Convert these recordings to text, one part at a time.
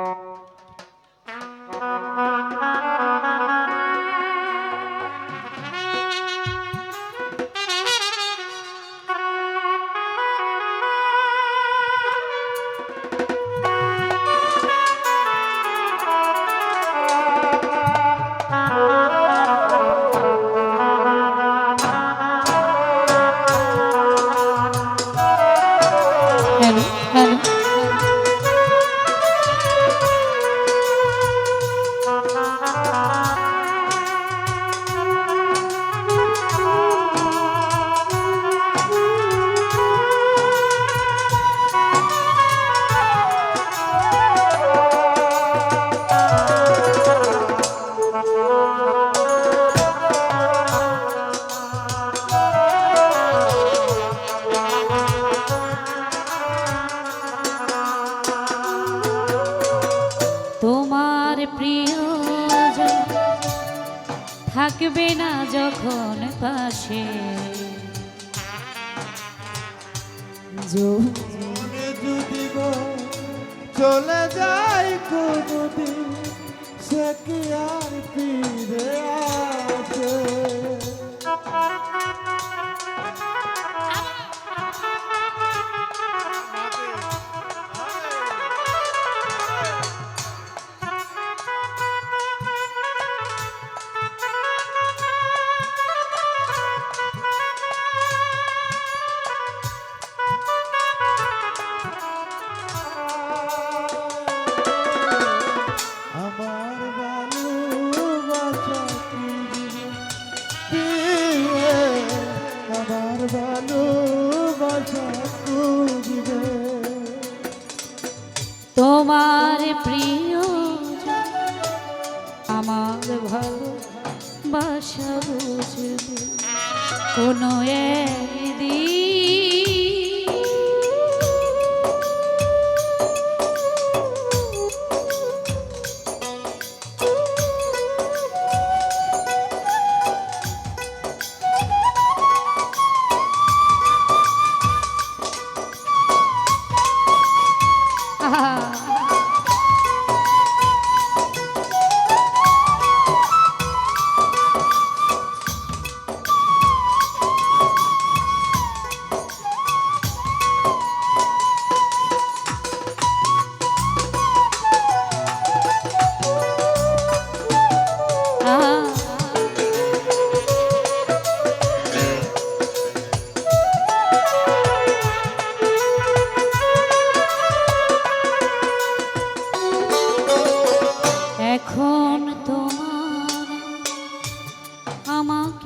Thank you. প্রিয় থাকবে না যখন পাশে। যদি চলে কোনদিন সে কি আর ফিরে তোমার প্রিয় আমার ভালো বাসা বুঝবে। কোনো একদিন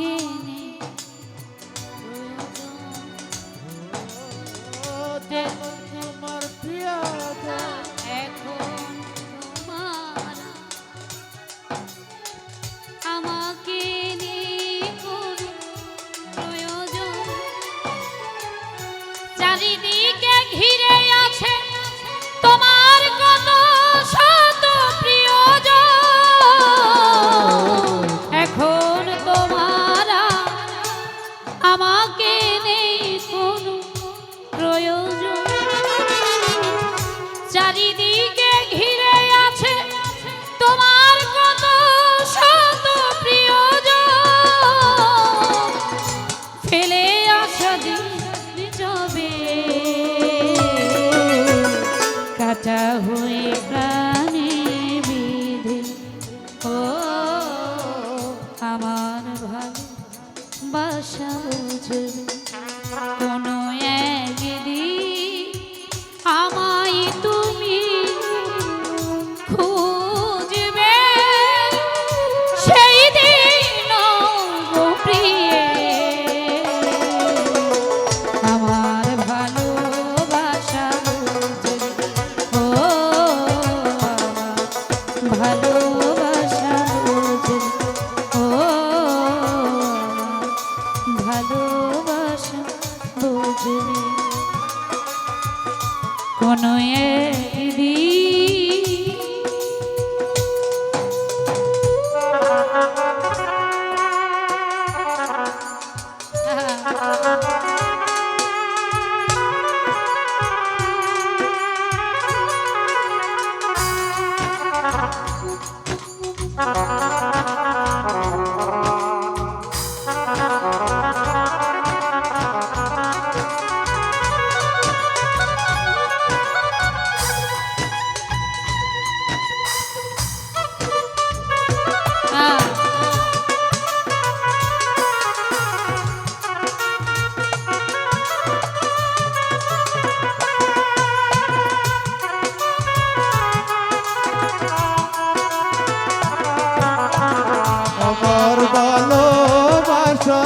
আমাকে চারিদিকে ঘিরে আছে তোমার কত শত ফেলে আসা কাটা হয়ে প্রাণে ও, আমার ভালো বাসা বুঝবে।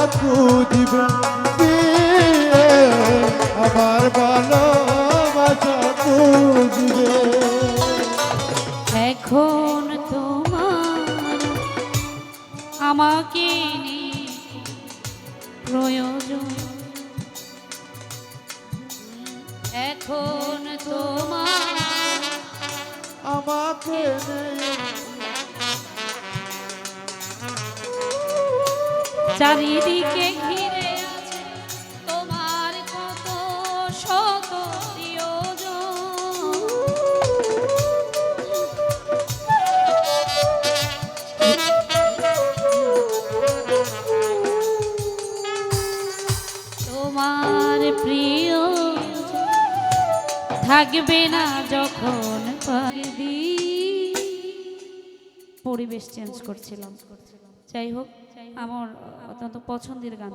খুঁজবে। আমার ভালোবাসা খুঁজবে। এখন তোমার আমাকে প্রয়োজন। এখন তোমার আমাকে নেই। চারিদিকে ঘিরে আছে তোমার কত শত তোমার প্রিয় থাকবে না যখন পারবি। পরিবেশ চেঞ্জ করছিলাম। যাই হোক আমার অত্যন্ত পছন্দের গান।